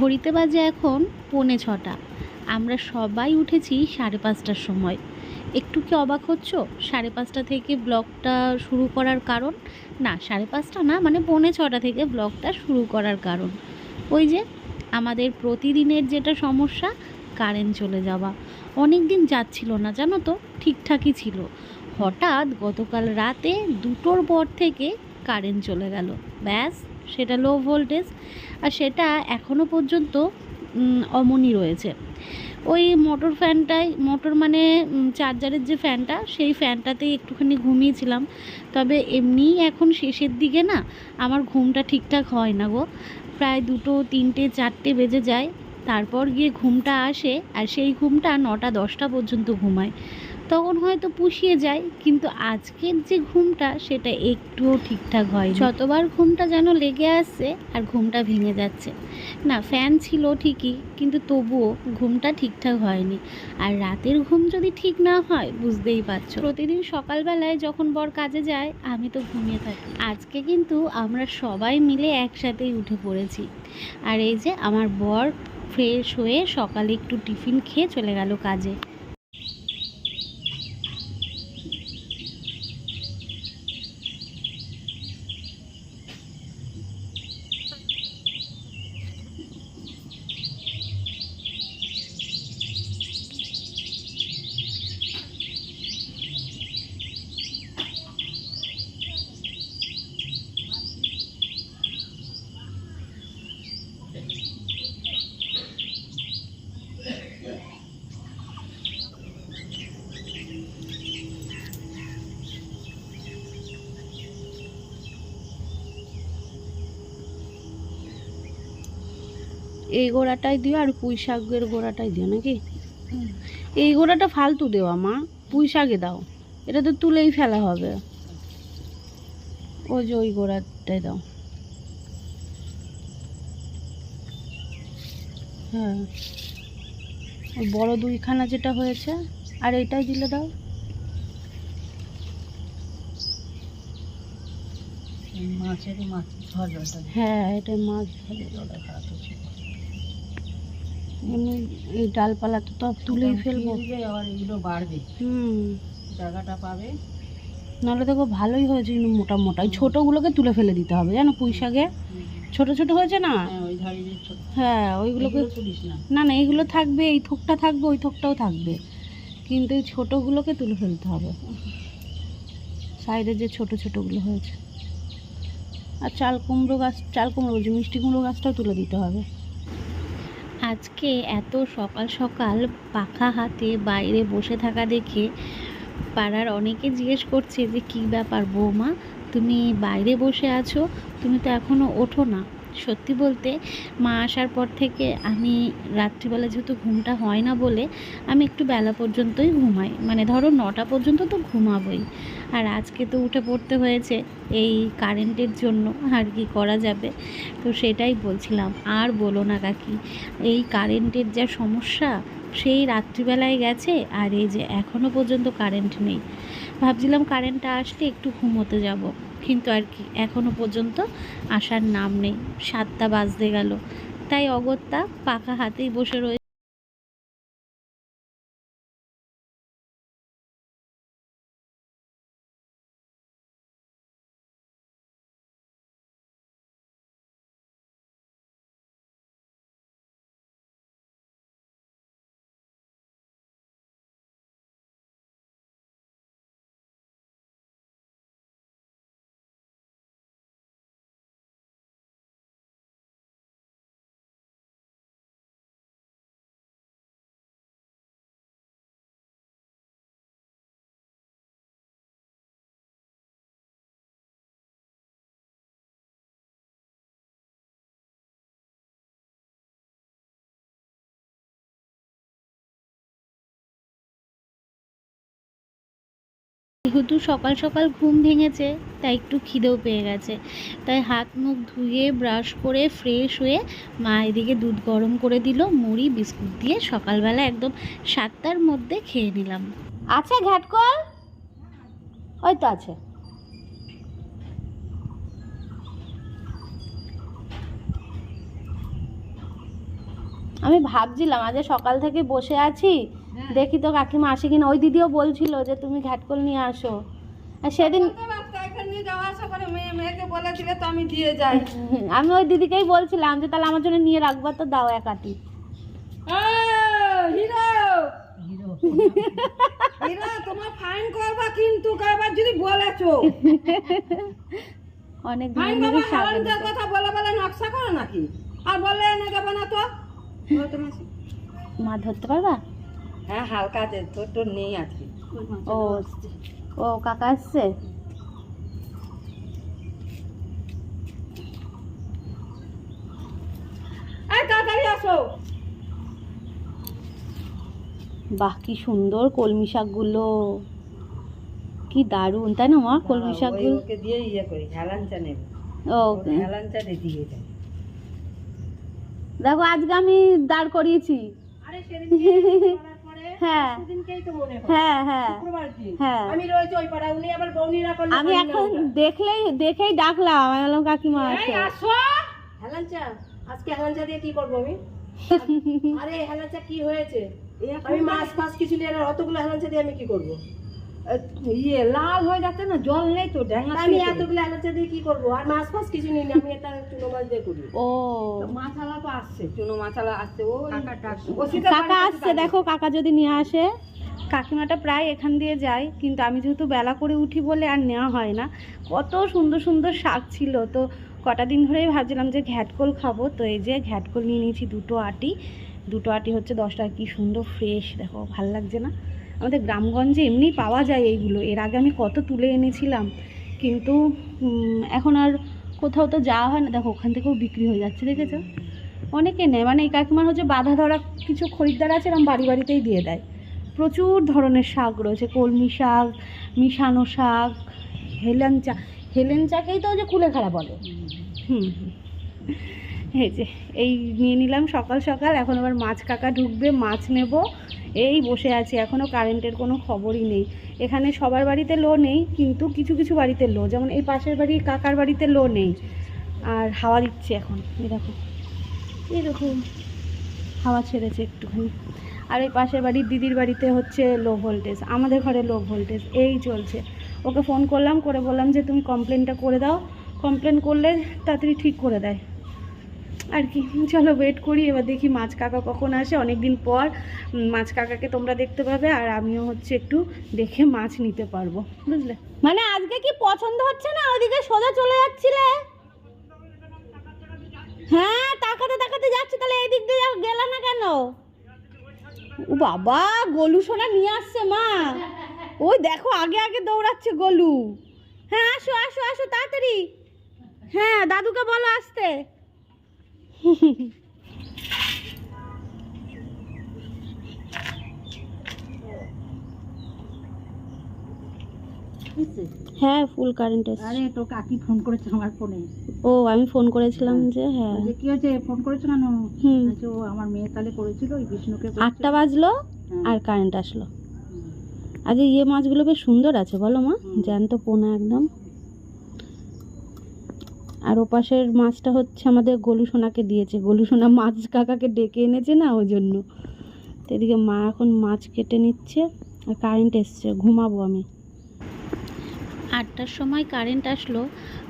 ঘড়িতে বাজে এখন পৌনে ছটা। আমরা সবাই উঠেছি সাড়ে পাঁচটার সময়। একটু কি অবাক হচ্ছ? সাড়ে পাঁচটা থেকে ব্লগটা শুরু করার কারণ? না, সাড়ে পাঁচটা না মানে পৌনে ছটা থেকে ব্লগটা শুরু করার কারণ। ওই যে, আমাদের প্রতিদিনের যেটা সমস্যা, কারেন্ট চলে যাওয়া। অনেক দিন যাচ্ছিল না, জানো তো, ঠিকঠাকই ছিল। হঠাৎ গতকাল রাতে দুটোর পর থেকে কারেন্ট চলে গেল। ব্যাস সেটা লো ভোল্টেজ আর সেটা এখনও পর্যন্ত উম, অমনই রয়েছে। ওই মোটর ফ্যানটাই মোটর মানে চার্জারের যে ফ্যানটা সেই ফ্যানটাতেই একটুখানি ঘুমিয়েছিলাম। তবে এমনিই এখন শেষের দিকে না আমার ঘুমটা ঠিকঠাক হয় না গো। প্রায় দুটো তিনটে চারটে বেজে যায়। তারপর গিয়ে ঘুমটা আসে আর সেই ঘুমটা নটা দশটা পর্যন্ত ঘুমায়। তখন হয়তো পুষিয়ে যায়, কিন্তু আজকের যে ঘুমটা সেটা একটুও ঠিকঠাক হয় যতবার ঘুমটা যেন লেগে আসছে আর ঘুমটা ভেঙে যাচ্ছে। না, ফ্যান ছিল ঠিকই, কিন্তু তবুও ঘুমটা ঠিকঠাক হয়নি। আর রাতের ঘুম যদি ঠিক না হয়, বুঝতেই পারছ। প্রতিদিন সকালবেলায় যখন বর কাজে যায়, আমি তো ঘুমিয়ে থাকি। আজকে কিন্তু আমরা সবাই মিলে একসাথেই উঠে পড়েছি। আর এই যে আমার বর ফ্রেশ হয়ে সকালে একটু টিফিন খেয়ে চলে গেল কাজে। এই গোড়াটাই দিও আর পুঁই শাকের গোড়াটাই দিও নাকি? এই গোড়াটা ফালতু দেওয়া মা। পুঁই শাকে দাও। এটা তো তুলেই ফেলা হবে। ওই যে ওই গোড়াটাই দাও। হ্যাঁ। ওই বড় দুইখানা যেটা হয়েছে আর এটাই দিলে দাও। মাছের মাছ হ্যাঁ এটা মাছ ভাজা এমনি এই ডালপালা তো সব তুলেই ফেলব। আবার এগুলো বাড়বে। হুম। জায়গাটা পাবে। নাহলে দেখো ভালোই হয়েছে কিন্তু মোটা মোটা। ওই ছোটোগুলোকে তুলে ফেলে দিতে হবে জানো পুঁই শাকে? ছোটো ছোটো হয়েছে না? হ্যাঁ হ্যাঁ ওইগুলোকে না। না এইগুলো থাকবে এই থোকটা থাকবে ওই থোকটাও থাকবে। কিন্তু এই ছোটোগুলোকে তুলে ফেলতে হবে। সাইডে যে ছোট ছোটোগুলো হয়েছে। আর চাল কুমড়ো গাছ চাল কুমড়ো বলছি মিষ্টি কুমড়ো গাছটাও তুলে দিতে হবে। আজকে এত সকাল সকাল পাখা হাতে বাইরে বসে থাকা দেখে পাড়ার অনেকে জিজ্ঞেস করছে যে, কী ব্যাপার বৌমা? তুমি বাইরে বসে আছো? তুমি তো এখনও ওঠো না। সত্যি বলতে মা আসার পর থেকে আমি রাত্রিবেলা যেহেতু ঘুমটা হয় না বলে আমি একটু বেলা পর্যন্তই ঘুমাই। মানে ধরো নটা পর্যন্ত তো ঘুমাবই। আর আজকে তো উঠে পড়তে হয়েছে এই কারেন্টের জন্য আর কি করা যাবে? তো সেটাই বলছিলাম, আর বলো না কাকি, এই কারেন্টের যা সমস্যা সেই রাত্রিবেলায় গেছে আর এই যে এখনও পর্যন্ত কারেন্ট নেই। ভাবছিলাম কারেন্টটা আসলে একটু ঘুমোতে যাব। কিন্তু আর কি এখনও পর্যন্ত আসার নাম নেই। সাতটা বাজতে গেল। তাই অগত্যা পাকা হাতেই বসে রয়েছে যেহেতু সকাল সকাল ঘুম ভেঙেছে, তাই একটু খিদেও পেয়ে গেছে। তাই হাত মুখ ধুয়ে ব্রাশ করে ফ্রেশ হয়ে মা এদিকে দুধ গরম করে দিল, মুড়ি, বিস্কুট দিয়ে সকালবেলা একদম সাতটার মধ্যে খেয়ে নিলাম। আছে ঘ্যাটকল? ওই তো আছে। আমি ভাবছিলাম, আজ সকাল থেকে বসে আছি। দেখি তো কাকিমা আসে কিনা। ওই দিদিও বলছিল যে তুমি ঘ্যাটকল নিয়ে আসো। আর সেদিন নিয়ে যাওয়া আসা করে মেয়ে। মেয়েকে বলে তো আমি দিয়ে যাই। আমি ওই দিদিকেই বলছিলাম যে তাহলে আমার জন্য নিয়ে রাখবা তো দাও এক আটি। হিরো! হিরো। হিরো তোমার ফাইন করবা কিন্তু কয়বার যদি বলেছ। অনেক। কথা বলে বলে নকশা করো নাকি? আর বললে এনে দেবো না তো। মা ধরতে পারবা? হ্যাঁ হালকা আছে তোর তোর নেই আজকে। ও ও কাকা আসছে? তাড়াতাড়ি আসো। বাহ কি সুন্দর কলমি শাকগুলো। কি দারুণ তাই না মা কলমি শাকগুলো? ওকে দিয়ে ইয়ে করি হেলাঞ্চা নেবে। ও হেলাঞ্চা দিয়ে দেয় দেখো আজকে আমি দাঁড় করিয়েছি। আরে সেদিন হ্যাঁ। সেদিনকেই তো মনে হয়। হ্যাঁ আমি রয়েছে ওই পাড়া উনি আমার বৌনিরা করলে আমি এখন দেখলেই দেখেই ডাকলাম আমি বললাম কাকিমা আসো আসো। হেলাঞ্চা আজকে হেলাঞ্চা দিয়ে কি করব আমি? আরে হেলাঞ্চা কি হয়েছে? আমি মাছ ফাছ কিছু নিয়ে আর অতগুলো হেলাঞ্চা দিয়ে আমি কি করব? ইয়ে লাল হয়ে যাচ্ছে না জল নেই তো ড্যাঙ্গা আমি এতগুলো হেলাঞ্চা দিয়ে কি করব? আর মাছ ফাছ কিছু নিই না আমি এটা চুনো মাছ দিয়ে করি। ও। মাছালা তো আসছে চুনো মাছালা আসছে ও কাকা আসছে দেখো কাকা যদি নিয়ে আসে। কাকিমাটা প্রায় এখান দিয়ে যায় কিন্তু আমি যেহেতু বেলা করে উঠি বলে আর নেওয়া হয় না কত সুন্দর সুন্দর শাক ছিল। তো কটা দিন ধরেই ভাবছিলাম যে ঘ্যাটকোল খাব তো এই যে ঘ্যাটকোল নিয়ে নিয়েছি দুটো আটি। দুটো আটি হচ্ছে দশ টাকা কি সুন্দর ফ্রেশ দেখো ভালো লাগছে না? আমাদের গ্রামগঞ্জে এমনি পাওয়া যায় এইগুলো। এর আগে আমি কত তুলে এনেছিলাম, কিন্তু এখন আর কোথাও তো যাওয়া হয় না। দেখো, ওখান থেকেও বিক্রি হয়ে যাচ্ছে, দেখেছ? অনেকে নেয়। মানে এই কাকিমার হচ্ছে বাধা ধরা কিছু খরিদ্দার আছে এরকম বাড়ি বাড়িতেই দিয়ে দেয়। প্রচুর ধরনের শাক রয়েছে, কলমি শাক, মিশানো শাক হেলেঞ্চা হেলেঞ্চাকেই তো ওই যে কুলেখাড়া বলে। হুম হুম। এই যে, এই নিয়ে নিলাম সকাল সকাল। এখন আবার মাছ কাকা ঢুকবে, মাছ নেব। এই বসে আছি এখনও কারেন্টের কোনো খবরই নেই। এখানে সবার বাড়িতে লো নেই, কিন্তু কিছু কিছু বাড়িতে লো। যেমন এই পাশের বাড়ি, কাকার বাড়িতে লো নেই। আর হাওয়া দিচ্ছে এখন, এই দেখো। এরকম হাওয়া ছেড়েছে একটুখানি। আর ওই পাশের বাড়ির দিদির বাড়িতে হচ্ছে লো ভোল্টেজ, আমাদের ঘরে লো ভোল্টেজ, এই চলছে। ওকে ফোন করলাম, করে বললাম যে তুমি কমপ্লেনটা করে দাও। কমপ্লেন করলে তাড়াতাড়ি ঠিক করে দেয়। আর কি। চলো ওয়েট করি, এবার দেখি মাছ কাকা কখন আসে। অনেক দিন পর মাছ কাকাকে তোমরা দেখতে পাবে আর আমিও হচ্ছে একটু দেখে মাছ নিতে পারব। বুঝলে? মানে আজকে কি পছন্দ হচ্ছে না? ওদিকে সোজা চলে যাচ্ছিলে? হ্যাঁ তাকাতে তাকাতে যাচ্ছে, তাহলে এই দিক দিয়ে গেল না কেন? ও বাবা, গোলু সোনা নিয়ে আসছে মা। ওই দেখো, আগে আগে দৌড়াচ্ছে গোলু। হ্যাঁ আসো আসো আসো, তাড়াতাড়ি। হ্যাঁ দাদুকে বলো আসতে। হ্যাঁ ফুল কারেন্ট আরে তো কাকি ফোন করেছে আমার ফোনে ও আমি ফোন করেছিলাম যে হ্যাঁ। যে কি হয়েছে? ফোন করেছ কেন? ও আমার মেয়ে তাহলে করেছিল ওই বিষ্ণুকে আটটা বাজলো হ্যাঁ। আর কারেন্ট আসলো। আগে ইয়ে মাছগুলো বেশ সুন্দর আছে বলো মা। জ্যান্ত পোনা একদম। আর ওপাশের মাছটা হচ্ছে আমাদের গলু সোনাকে দিয়েছে। গলু সোনা মাছ কাকাকে ডেকে এনেছে না ওই জন্য তো এদিকে মা এখন মাছ কেটে নিচ্ছে আর কারেন্ট এসছে, ঘুমাবো আমি। আটটার সময় কারেন্ট আসলো,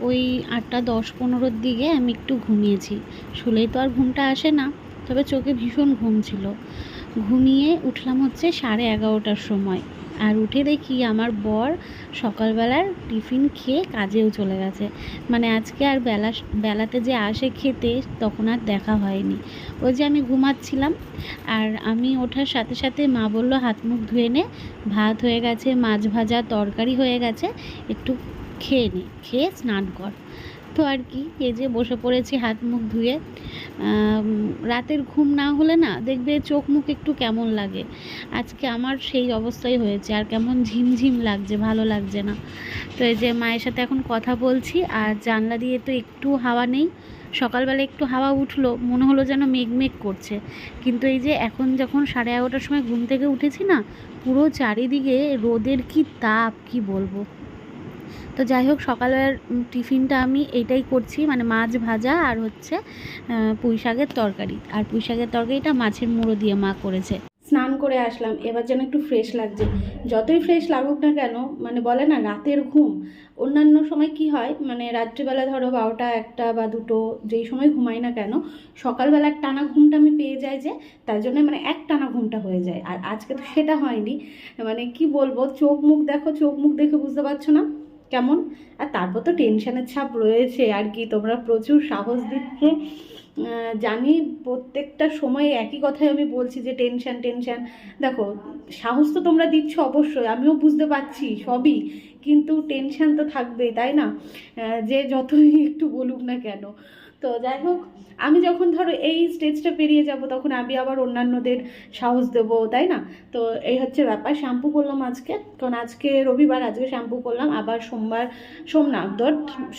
ওই আটটা দশ পনেরোর দিকে আমি একটু ঘুমিয়েছি। শুলেই তো আর ঘুমটা আসে না, তবে চোখে ভীষণ ঘুম ছিল। ঘুমিয়ে উঠলাম হচ্ছে সাড়ে এগারোটার সময়। আর উঠে দেখি আমার বর সকালবেলার টিফিন খেয়ে কাজেও চলে গেছে। মানে আজকে আর বেলা বেলাতে যে আসে খেতে তখন আর দেখা হয়নি। ওই যে আমি ঘুমাচ্ছিলাম আর আমি ওঠার সাথে সাথে মা বলল, হাত মুখ ধুয়ে নে, ভাত হয়ে গেছে, মাছ ভাজা, তরকারি হয়ে গেছে, একটু খেয়ে নে, খেয়ে স্নান কর। তো আর কি, এই যে বসে পড়েছি হাত মুখ ধুয়ে। রাতের ঘুম না হলে না দেখবে চোখ মুখ একটু কেমন লাগে। আজকে আমার সেই অবস্থাই হয়েছে, আর কেমন ঝিমঝিম লাগছে, ভালো লাগছে না। তো এই যে মায়ের সাথে এখন কথা বলছি, আর জানলা দিয়ে তো একটু হাওয়া নেই। সকালবেলা একটু হাওয়া উঠল, মনে হলো যেন মেঘ মেঘ করছে। কিন্তু এই যে এখন যখন সাড়ে এগারোটার সময় ঘুম থেকে উঠেছি না, পুরো চারিদিকে রোদের কি তাপ, কি বলব। তো যাই হোক, সকালের টিফিনটা আমি এইটাই করছি মানে মাছ ভাজা আর হচ্ছে পুঁই শাকের তরকারি। আর পুঁই শাকের তরকারিটা মাছের মুড়ো দিয়ে মা করেছে। স্নান করে আসলাম, এবার যেন একটু ফ্রেশ লাগছে। যতই ফ্রেশ লাগুক না কেন মানে বলে না, রাতের ঘুম। অন্যান্য সময় কি হয় মানে রাত্রিবেলা ধরো বারোটা, একটা বা দুটো, যেই সময় ঘুমাই না কেন সকালবেলা এক টানা ঘুমটা আমি পেয়ে যাই যে, তার জন্য মানে এক টানা ঘুমটা হয়ে যায়। আর আজকে তো সেটা হয়নি। মানে কি বলব, চোখ মুখ দেখো, চোখ মুখ দেখে বুঝতে পারছ না? কেমন? আর তারপর তো টেনশানের ছাপ রয়েছে, আর কি তোমরা প্রচুর সাহস দিচ্ছে। জানি প্রত্যেকটা সময়ে একই কথাই আমি বলছি যে টেনশান টেনশান। দেখো, সাহস তো তোমরা দিচ্ছ অবশ্যই, আমিও বুঝতে পারছি সবই, কিন্তু টেনশান তো থাকবেই, তাই না? যে যতই একটু বলুক না কেন। তো যাই হোক, আমি যখন ধরো এই স্টেজটা পেরিয়ে যাব, তখন আমি আবার অন্যান্যদের সাহস দেবো, তাই না? তো এই হচ্ছে ব্যাপার। শ্যাম্পু করলাম আজকে, কারণ আজকে রবিবার, আজকে শ্যাম্পু করলাম। আবার সোমবার সোম না ধর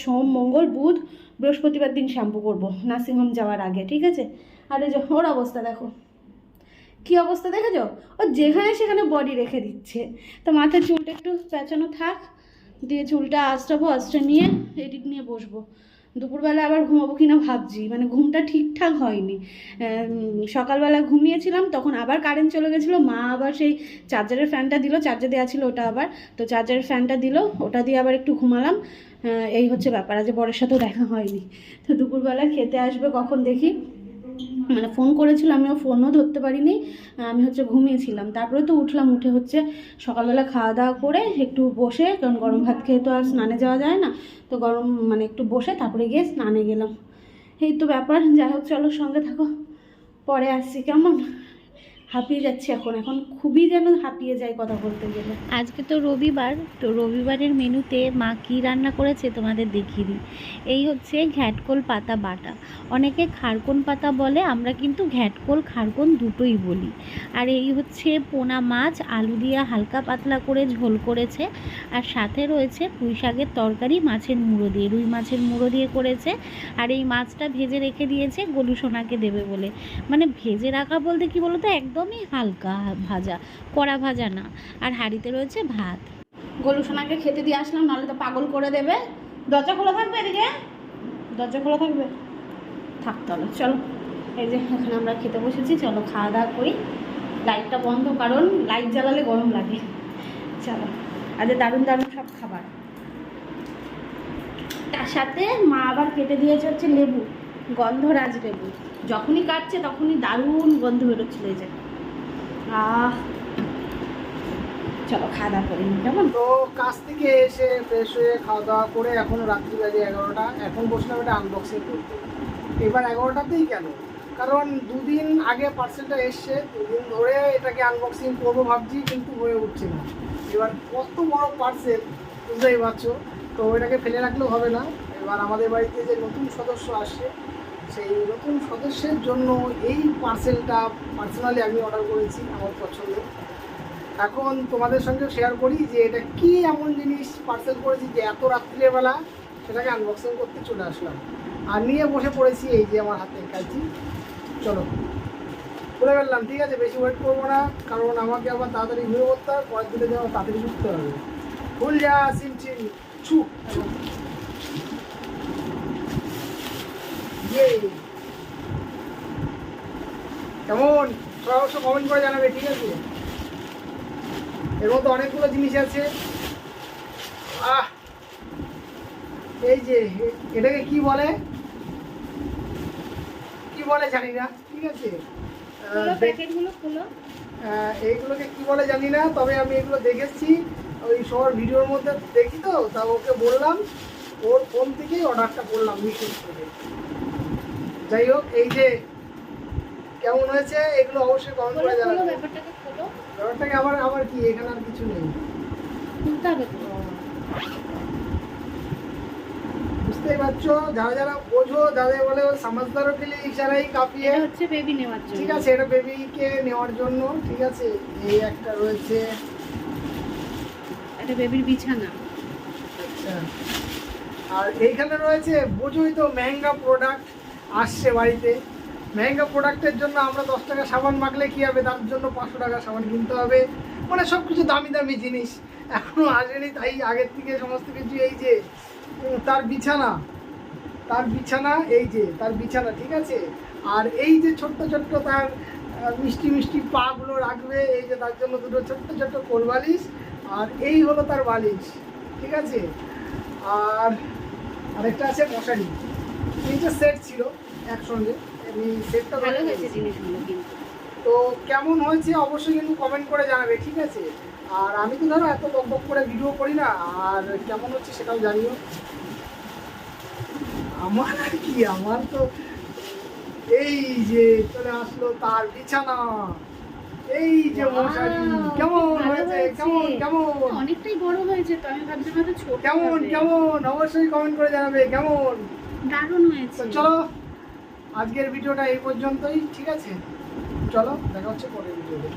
সোম, মঙ্গল, বুধ, বৃহস্পতিবার দিন শ্যাম্পু করব, নার্সিংহোম যাওয়ার আগে, ঠিক আছে? আর ওর অবস্থা দেখো। কি অবস্থা দেখেছ? ও যেখানে সেখানে বডি রেখে দিচ্ছে। তো মাথার চুলটা একটু পেঁচানো থাক, দিয়ে চুলটা আঁচড়াবো, আঁচড়ে নিয়ে এদিক নিয়ে বসবো। দুপুরবেলা আবার ঘুমাবো কিনা ভাবছি। মানে ঘুমটা ঠিকঠাক হয়নি। সকালবেলা ঘুমিয়েছিলাম, তখন আবার কারেন্ট চলে গেছিল। মা আবার সেই চার্জারের ফ্যানটা দিল চার্জার দেওয়া ছিল ওটা আবার। তো চার্জারের ফ্যানটা দিল, ওটা দিয়ে আবার একটু ঘুমালাম। এই হচ্ছে ব্যাপার, আজ বরের সাথেও দেখা হয়নি। তো দুপুরবেলা খেতে আসবে কখন দেখি। মানে ফোন করেছিল, আমিও ফোনও ধরতে পারিনি, আমি হচ্ছে ঘুমিয়েছিলাম। তারপরে তো উঠলাম, উঠে হচ্ছে সকালবেলা খাওয়া দাওয়া করে একটু বসে, কারণ গরম ভাত খেয়ে তো আর স্নানে যাওয়া যায় না, তো গরম মানে একটু বসে তারপরে গিয়ে স্নানে গেলাম। এই তো ব্যাপার, যাই হোক, চলো সঙ্গে থাকো, পরে আসছি, কেমন? হাঁপিয়ে যাচ্ছে এখন। এখন খুবই যেন হাঁপিয়ে যায় কথা বলতে গেলে। আজকে তো রবিবার, তো রবিবারের মেনুতে মা কি রান্না করেছে তোমাদের দেখিয়ে দিই। এই হচ্ছে ঘ্যাটকোল পাতা বাটা। অনেকে খারকোন পাতা বলে, আমরা কিন্তু ঘ্যাটকোল, খারকোন দুটোই বলি। আর এই হচ্ছে পোনা মাছ, আলু দিয়ে হালকা পাতলা করে ঝোল করেছে। আর সাথে রয়েছে পুঁই শাকের তরকারি, মাছের মুড়ো দিয়ে। রুই মাছের মুড়ো দিয়ে করেছে। আর এই মাছটা ভেজে রেখে দিয়েছে গলু সোনাকে দেবে বলে। মানে ভেজে রাখা বলতে কি বলতো? একদমই হালকা ভাজা, কড়া ভাজা না। আর হাঁড়িতে রয়েছে ভাত। গলু সোনাকে খেতে দিয়ে আসলাম, নাহলে তো পাগল করে দেবে। দরজা খোলা থাকবে এদিকে? দরজা খোলা থাকবে? থাক তাহলে, চলো। এই যে, এখানে আমরা খেতে বসেছি, চলো খাওয়া দাওয়া করি। লাইটটা বন্ধ, কারণ লাইট জ্বালালে গরম লাগে। চলো আজ দারুণ দারুণ সব খাবার। তার সাথে মা আবার কেটে দিয়েছে হচ্ছে লেবু, গন্ধরাজ লেবু। যখনই কাটছে তখনই দারুণ গন্ধ বেরোচ্ছিল এই যে। চলো খাওয়া দাওয়া করি কেমন? তো কাজ থেকে এসে ফ্রেশ হয়ে খাওয়া দাওয়া করে এখন রাত্রি বাজে এগারোটা, এখন বসলাম এটা আনবক্সিং করতে। এবার এগারোটাতেই কেন? কারণ দুদিন আগে পার্সেলটা এসছে, দুদিন ধরে এটাকে আনবক্সিং করব ভাবছি, কিন্তু হয়ে উঠছে না। এবার কত বড় পার্সেল বুঝতেই পারছ? তো এটাকে ফেলে রাখলেও হবে না। এবার আমাদের বাড়িতে যে নতুন সদস্য আসছে সেই নতুন সদস্যের জন্য এই পার্সেলটা পার্সোনালি আমি অর্ডার করেছি আমার পছন্দ। এখন তোমাদের সঙ্গে শেয়ার করি যে এটা কি এমন জিনিস পার্সেল করেছি যে এত রাত্রিবেলা সেটাকে আনবক্সিং করতে চলে আসলাম। আর নিয়ে বসে পড়েছি এই যে আমার হাতে কাছি চলো, খুলে ফেললাম, ঠিক আছে, বেশি ওয়েট করব না, কারণ আমাকে আবার তাড়াতাড়ি ঘুরে করতে হবে, পরের দিকে যাওয়া তাড়াতাড়ি ছুটতে হবে। ফুল যা, সিম চিম ছু ছু কেমন? অবশ্য কমেন্ট করে জানাবে ঠিক আছে? এর মধ্যে অনেকগুলো জিনিস আছে। আহ! এই যে এটাকে কি বলে? কি বলে জানি না ঠিক আছে? এইগুলোকে কি বলে জানি না তবে আমি এগুলো দেখেছি। ওই সবার ভিডিওর মধ্যে দেখি তো তা ওকে বললাম। ওর ফোন থেকেই অর্ডারটা করলাম মিশন থেকে যাই হোক এই যে কেমন হয়েছে এগুলো অবশ্যই কমেন্ট খোলো করে জানাবেন ব্যাপারটাকে খোলো ব্যাপারটাকে আবার আবার কি এখানে আর কিছু নেই। খুলতে হবে বুঝতেই পারছ যারা যারা বোঝো যাদের বলে সমাজদারও লিয়ে ইশারাই হ্যায়। হচ্ছে বেবি নেওয়ার জন্য। ঠিক আছে এটা বেবিকে নেওয়ার জন্য ঠিক আছে। এই একটা রয়েছে। এটা বেবির বিছানা। আচ্ছা। আর এইখানে রয়েছে বোঝোই তো মেহেঙ্গা প্রোডাক্ট আসছে বাড়িতে। মেহেঙ্গা প্রোডাক্টের জন্য আমরা দশ টাকা সাবান মাখলে কী হবে? তার জন্য পাঁচশো টাকা সাবান কিনতে হবে। মানে সব কিছু দামি দামি জিনিস। এখনও আসেনি, তাই আগের থেকে সমস্ত কিছু এই যে তার বিছানা। তার বিছানা, এই যে, তার বিছানা, ঠিক আছে? আর এই যে ছোট্ট ছোট্ট তার মিষ্টি মিষ্টি পাগুলো রাখবে, এই যে তার জন্য দুটো ছোট্ট ছোট্ট কোল বালিশ, আর এই হলো তার বালিশ, ঠিক আছে? আর আরেকটা আছে মশারি। যে সেট ছিল একসঙ্গে। আমি সেটটা ভালো হয়েছে জিনিসগুলো কিন্তু। তো কেমন হয়েছে অবশ্যই কিন্তু কমেন্ট করে জানাবে ঠিক আছে? আর আমি তো ধরো এত বক বক করে ভিডিও করি না আর কেমন হচ্ছে সেটাও জানিও। আমার আর কি আমার তো এই যে চলে আসলো তার বিছানা। এই যে মশারি কেমন হয়েছে? হয়েছে। কেমন কেমন? অনেকটাই বড় হয়েছে তো আমি ভাবছিলাম ছোট কেমন কেমন? অবশ্যই কমেন্ট করে জানাবে কেমন? দারুণ হয়েছে। চলো আজকের ভিডিওটা এই পর্যন্তই ঠিক আছে? চলো দেখা হচ্ছে পরের ভিডিওতে।